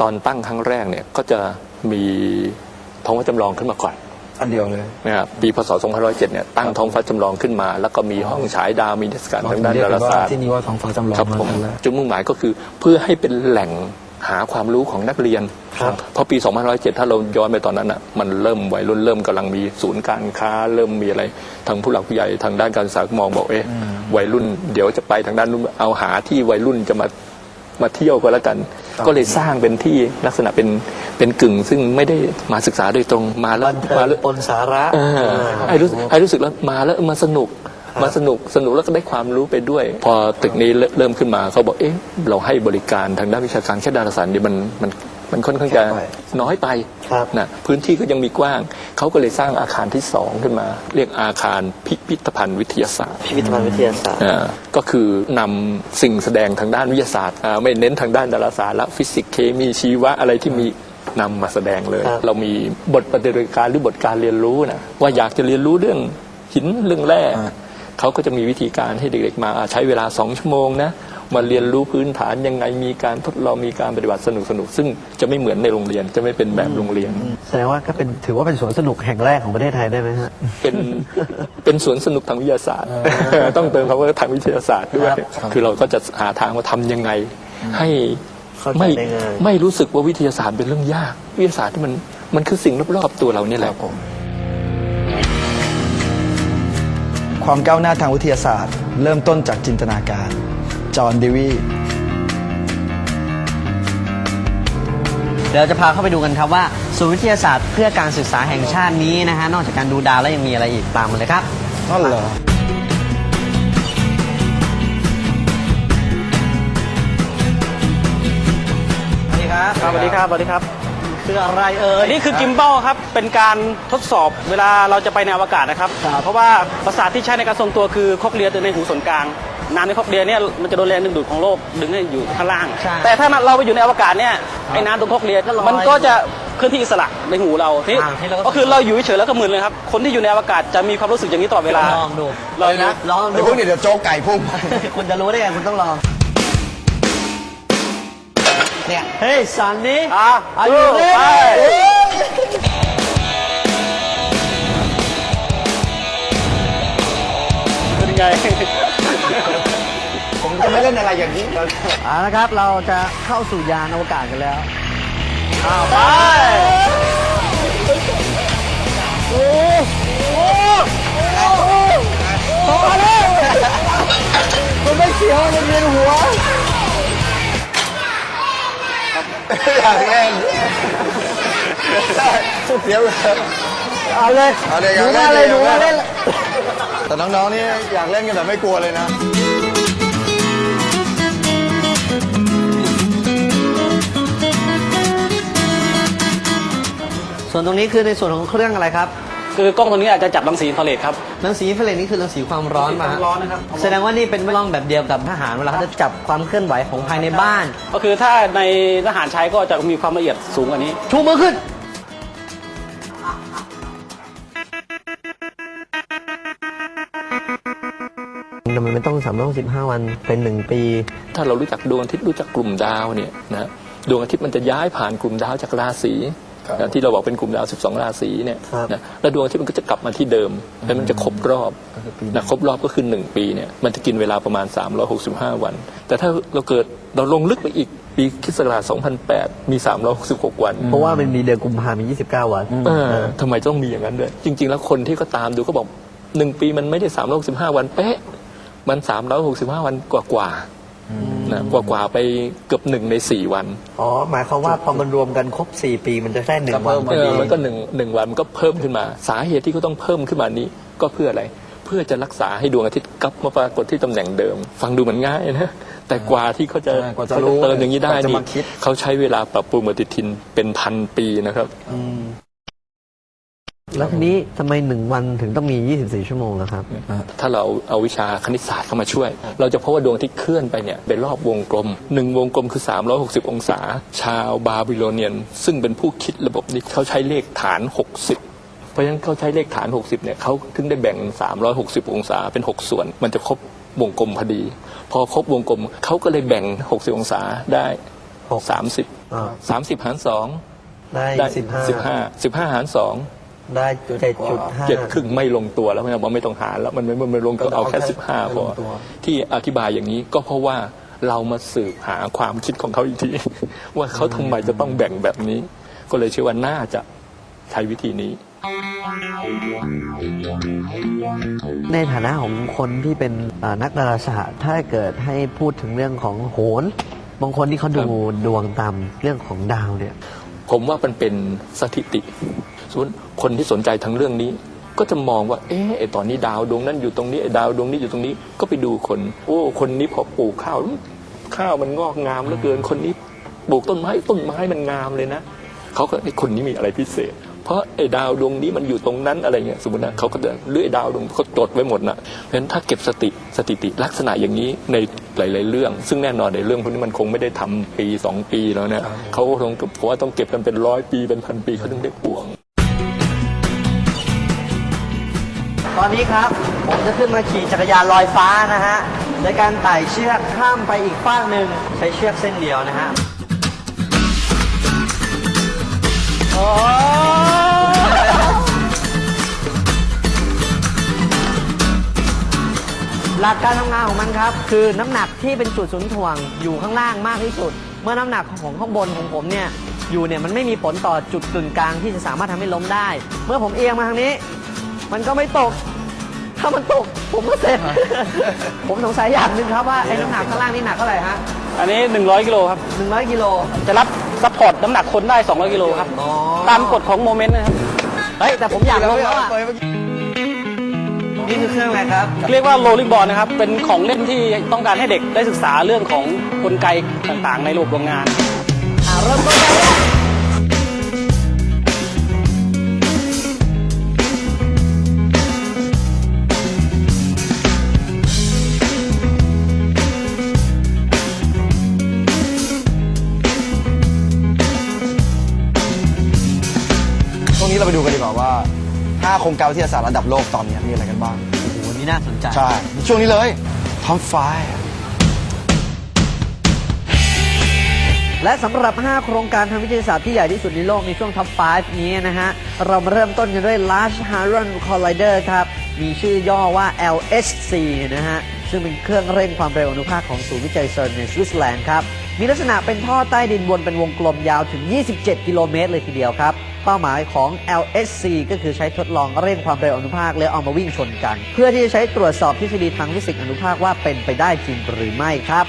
ตอนตั้งครั้งแรกเนี่ยก็จะมีท้องฟ้าจำลองขึ้นมาก่อนอันเดียวเลยนะครับปีพศ 2507 เนี่ยตั้งท้องฟ้าจำลองขึ้นมา แล้วก็มีห้องฉายดาวมีเทศกาลทางด้านดาราศาสตร์ที่นี่ว่าท้องฟ้าจำลองครับผมมาแล้วจุดมุ่งหมายก็คือเพื่อให้เป็นแหล่งหาความรู้ของนักเรียนครับเพราะปี 2507 ถ้าเราย้อนไปตอนนั้นอะมันเริ่มวัยรุ่นเริ่มกำลังมีศูนย์การค้า เริ่มมีอะไรทางผู้หลักผู้ใหญ่ทางด้านการศึกษามองบอกเอ๊ะวัยรุ่น เดี๋ยวจะไปทางด้านนู้นเอาหาที่วัยรุ่นจะมามาเที่ยวก็แล้วกัน ก็เลยสร้างเป็นที่ลักษณะเป็นเป็นกึ่ง ซึ่งไม่ได้มาศึกษาโดยตรงมาแล้วบันเทิมางแล้วปนสาระเออไอ้รู้สึกไอ้รู้สึกแล้วมาแล้วมาสนุกมาสนุกสนุกแล้วก็ได้ความรู้ไปด้วย พอตึกนี้เริ่มเริ่มขึ้นมาเขาบอกเอ๊ะเราให้บริการทางด้านวิชาการแค่ดาราศาสตร์เนี่ยมันมัน มันค่อนข้างจะแคบไปน้อยไปครับนะพื้นที่ก็ยังมีกว้าง เขาก็เลยสร้างอาคารที่สองขึ้นมา เรียกอาคารพิพิธภัณฑ์วิทยาศาสตร์พิพิธภัณฑ์วิทยาศาสตร์อ่าก็คือนำสิ่งแสดงทางด้านวิทยาศาสตร์อ่าไม่เน้นทางด้านดาราศาสตร์และฟิสิกส์เคมีชีวะอะไรที่มีนำมาแสดงเลยครับเรามีบทปฏิบัติการหรือบทการเรียนรู้นะว่าอยากจะเรียนรู้เรื่องหินเรื่องแร่เขาก็จะมีวิธีการให้เด็กๆมาอ่าใช้เวลาสองชั่วโมงนะ มาเรียนรู้พื้นฐานยังไงมีการทดลองมีการปฏิบัติสนุกๆซึ่งจะไม่เหมือนในโรงเรียนจะไม่เป็นแบบโรงเรียน แสดงว่าก็เป็นถือว่าเป็นสวนสนุกแห่งแรกของประเทศไทยได้ไหมฮะเป็นเป็นสวนสนุกทางวิทยาศาสตร์ ต้องเติมคำว่าทางวิทยาศาสตร์ด้วยคือเราก็จะหาทางว่าทำยังไง ให้เข้าใจไม่ได้ง่ายไม่รู้สึกว่าวิทยาศาสตร์เป็นเรื่องยาก วิทยาศาสตร์ที่มันมันคือสิ่งรอบๆตัวเราเนี่ยแหละความก้าวหน้าทางวิทยาศาสตร์ เริ่มต้นจากจินตนาการ จอห์นดิวี เดี๋ยวเราจะพาเข้าไปดูกันครับว่าศูนย์วิทยาศาสตร์เพื่อการศึกษาแห่งชาตินี้นะฮะนอกจากการดูดาวแล้วยังมีอะไรอีกตามมาเลยครับ นั่นเหรอ สวัสดีครับครับสวัสดีครับสวัสดีครับ คืออะไรเอ่ย นี่คือกิม b บ l ครับ เป็นการทดสอบเวลาเราจะไปในอวกาศนะครับเพราะว่าประสาทที่ใช้ในการทรงตัวคือคอกเลียในหูส่วนกลาง น้ำในคอกเลียเนี่ยมันจะโดนแรงดึงดูดของโลกดึงให้อยู่ข้างล่าง ใช่แต่ถ้าเราไปอยู่ในอวกาศเนี่ยไอ้น้ำตรงคอกเลียก็ลอยมันก็จะเคลื่อนที่อิสระในหูเราที่อ่าให้เราก็ ก็คือเราอยู่เฉยๆแล้วก็มึนเลยครับคนที่อยู่ในอวกาศจะมีความรู้สึกอย่างนี้ตลอดเวลาลองดู ลองนะลองไอ้ดูพวกนี้เดี๋ยวโจ๊กไก่พุ่ง คุณจะรู้ได้ไงคุณต้องลอง เนี่ย เฮ้ยสันนี่อะอายุไป ไง ผมจะไม่เล่นอะไรอย่างนี้เอาละครับ เราจะเข้าสู่ยานอวกาศกันแล้วอ้าวไปมันไม่เสียวมันเวียนหัว อยากเล่นใช่ เสียวเลยเอาเลยเอาเลยอยากเล่นเลยหนูเล่นแต่น้องๆนี่อยากเล่นกันแต่ไม่กลัวเลยนะ ส่วนตรงนี้คือในส่วนของเครื่องอะไรครับคือกล้องตัวนี้อาจจะจับรังสีอินฟราเรดครับ รังสีอินฟราเรดนี่คือรังสีความร้อนมาความร้อนนะครับแสดงว่านี่เป็นกล้องแบบเดียวกับทหารเวลาเขาจะจับความเคลื่อนไหวของภายในบ้าน ก็คือถ้าในทหารใช้ก็จะมีความละเอียดสูงกว่านี้ ชูมือขึ้น มมันต้องสามร้อยสิบห้าวันเป็นหนึ่งปี ถ้าเรารู้จักดวงอาทิตย์รู้จักกลุ่มดาวเนี่ยนะดวงอาทิตย์มันจะย้ายผ่านกลุ่มดาวจากราศีครับนะที่เราบอกเป็นกลุ่มดาว 12 ราศีเนี่ยครับนะแล้วดวงอาทิตย์มันก็จะกลับมาที่เดิม แล้วมันจะครบรอบนะครบรอบก็คือ 1 ปีเนี่ยมันจะกินเวลาประมาณ 365 วัน แต่ถ้าเราเกิดเราลงลึกไปอีกปีคริสต์ศักราช2008 มี 366 วัน เพราะว่ามันมีเดือนกุมภาพันธ์มี 29 วันเออทำไมต้องมีอย่างนั้นด้วย จริง ๆ แล้วคนที่ก็ตามดูก็บอกหนึ่งปีมันไม่ได้365 วันเป๊ะ มัน365วันกว่าๆนะกว่าๆไปเกือบหนึ่งในสี่วัน อ๋อ หมายความว่าพอมันรวมกันครบ4ปีมันจะได้หนึ่งวันพอเอดีอมันก็หนึ่งหนึ่งวันมันก็เพิ่มขึ้นมา สาเหตุที่เขาต้องเพิ่มขึ้นมานี้ก็เพื่ออะไร เพื่อจะรักษาให้ดวงอาทิตย์กลับมาปรากฏที่ตำแหน่งเดิม ฟังดูเหมือนง่ายนะแต่กว่าที่เขาจะใช่กว่าจะรู้เติมอย่างนี้ได้กว่าจะนี่มาคิดเขาใช้เวลาปรับปรุงปฏิทินเป็นพันปีนะครับ แล้วทีนี้ทำไม1วันถึงต้องมี 24 ชั่วโมงล่ะครับ ถ้าเราเอาวิชาคณิตศาสตร์เข้ามาช่วย เราจะพบว่าดวงอาที่เคลื่อนไปเนี่ยเป็นรอบวงกลมหนึ่งวงกลมคือ 360 องศา ชาวบาบิโลเนียน ซึ่งเป็นผู้คิดระบบนี้เขาใช้เลขฐาน 60เพราะฉะนั้นเขาใช้เลขฐาน 60เนี่ยเขาถึงได้แบ่ง 360 องศาเป็น 6 ส่วน มันจะครบวงกลมพอดี พอครบวงกลมเขาก็เลยแบ่ง 60 องศาได้ 30อ่าสามสิบหารสองได้ได้สิบห้าสิบห้าสิบห้าหารสอง ได้เจ็ดจุดห้า เจ็ดครึ่งไม่ลงตัวแล้วไม่บอกไม่ต้องหารแล้วมันไม่มันไม่ลงตัวเอาแค่สิบห้าพอที่อธิบายอย่างนี้ก็เพราะว่าเรามาสืบหาความคิดของเขาอีกที ว่าเขาทำไมจะต้องแบ่งแบบนี้ ก็เลยเชื่อว่าน่าจะใช้วิธีนี้ ในฐานะของคนที่เป็นเอ่อนักดาราศาสตร์ถ้าเกิดให้พูดถึงเรื่องของโหนบางคนที่เขาดูดวงตามเรื่องของดาวเนี่ย ผมว่ามันเป็นสถิติ ส่วนคนที่สนใจทางเรื่องนี้ ก็จะมองว่า เอ๊ะไอตอนนี้ดาวดวงนั้นอยู่ตรงนี้ไอดาวดวงนี้อยู่ตรงนี้ ก็ไปดูคน โอ้ คนนี้พอปลูกข้าวข้าวมันงอกงามเหลือเกิน คนนี้ปลูกต้นไม้ต้นไม้มันงามเลยนะเขาก็ไอคนนี้มีอะไรพิเศษ เพราะไอดาวดวงนี้มันอยู่ตรงนั้นอะไรเงี้ยสมมตินะเขาก็จะเลื่อยดาวดวงเขาจดไว้หมดนะเพราะฉะนั้นถ้าเก็บสติสถิติลักษณะอย่างนี้ในหลาย ๆ เรื่อง ซึ่งแน่นอนในเรื่องพวกนี้มันคงไม่ได้ทำปีสองปีแล้วเนี่ยเขาคงเพราะว่าต้องเก็บกันเป็นร้อยปีเป็นพันปีเขาถึงได้ปวง ตอนนี้ครับผมจะขึ้นมาขี่จักรยานลอยฟ้านะฮะโดยการไต่เชือกข้ามไปอีกฟากหนึ่งใช้เชือกเส้นเดียวนะฮะหลักการทำงานของมันครับ คือน้ำหนักที่เป็นจุดศูนย์ถ่วงอยู่ข้างล่างมากที่สุด เมื่อน้ำหนักของข้างบนของผมเนี่ยอยู่เนี่ยมันไม่มีผลต่อจุดกึ่งกลางที่จะสามารถทำให้ล้มได้ เมื่อผมเอียงมาทางนี้ มันก็ไม่ตก ถ้ามันตก ผมก็เสร็จ ผมสงสัยอย่างหนึ่งครับว่าไอ้น้ำหนักข้างล่างนี่หนักเท่าไหร่ฮะอันนี้ 100กิโลครับ หนึ่งร้อยกิโล จะรับซัพพอร์ตน้ำหนักคนได้ 200กิโลครับ อ๋อ ตามกฎของโมเมนต์นะครับ เฮ้ยแต่ผมอยากลงแล้วอะ นี่คือเครื่องอะไรครับ เรียกว่าโรลลิ่งบอลนะครับ เป็นของเล่นที่ต้องการให้เด็กได้ศึกษาเรื่องของกลไกต่างๆ ในระบบโรงงาน อ่าเริ่มต้นได้แล้ว ไปดูกันดีกว่าว่า 5 โครงการวิทยาศาสตร์ระดับโลกตอนนี้มีอะไรกันบ้าง โอ้โหนี่น่าสนใจ ใช่ ช่วงนี้เลยท็อปไฟและสำหรับ 5 โครงการทางวิทยาศาสตร์ที่ใหญ่ที่สุดในโลกในช่วงท็อป 5 นี้นะฮะ เรามาเริ่มต้นกันด้วย Large Hadron Collider ครับ มีชื่อย่อว่า LHC นะฮะ ซึ่งเป็นเครื่องเร่งความเร็วอนุภาคของศูนย์วิจัยเซิร์นในสวิตเซอร์แลนด์ครับ มีลักษณะเป็นท่อใต้ดินวนเป็นวงกลมยาวถึง 27 กิโลเมตรเลยทีเดียวครับ เป้าหมายของ LHC ก็คือใช้ทดลองเร่งความเร็วอนุภาคแล้วเอามาวิ่งชนกัน เพื่อที่จะใช้ตรวจสอบทฤษฎีทางฟิสิกส์อนุภาคว่าเป็นไปได้จริงหรือไม่ครับ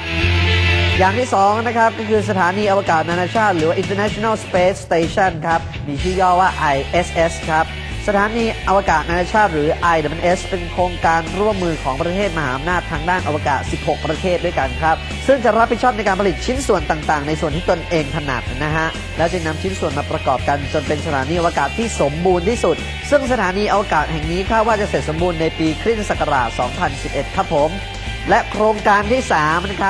อย่างที่2นะครับก็คือสถานีอวกาศนานาชาติ หรือว่า International Space Station ครับ มีชื่อย่อว่า ISS ครับ สถานีอวกาศนานาชาติหรือ ISS เป็นโครงการร่วมมือของประเทศมหาอำนาจทางด้านอวกาศ 16 ประเทศด้วยกันครับ ซึ่งจะรับผิดชอบในการผลิตชิ้นส่วนต่างๆ ในส่วนที่ตนเองถนัดนะฮะ แล้วจะนำชิ้นส่วนมาประกอบกันจนเป็นสถานีอวกาศที่สมบูรณ์ที่สุด ซึ่งสถานีอวกาศแห่งนี้คาดว่าจะเสร็จสมบูรณ์ในปีคริสตศักราช 2011 ครับผม และโครงการที่3นะครับ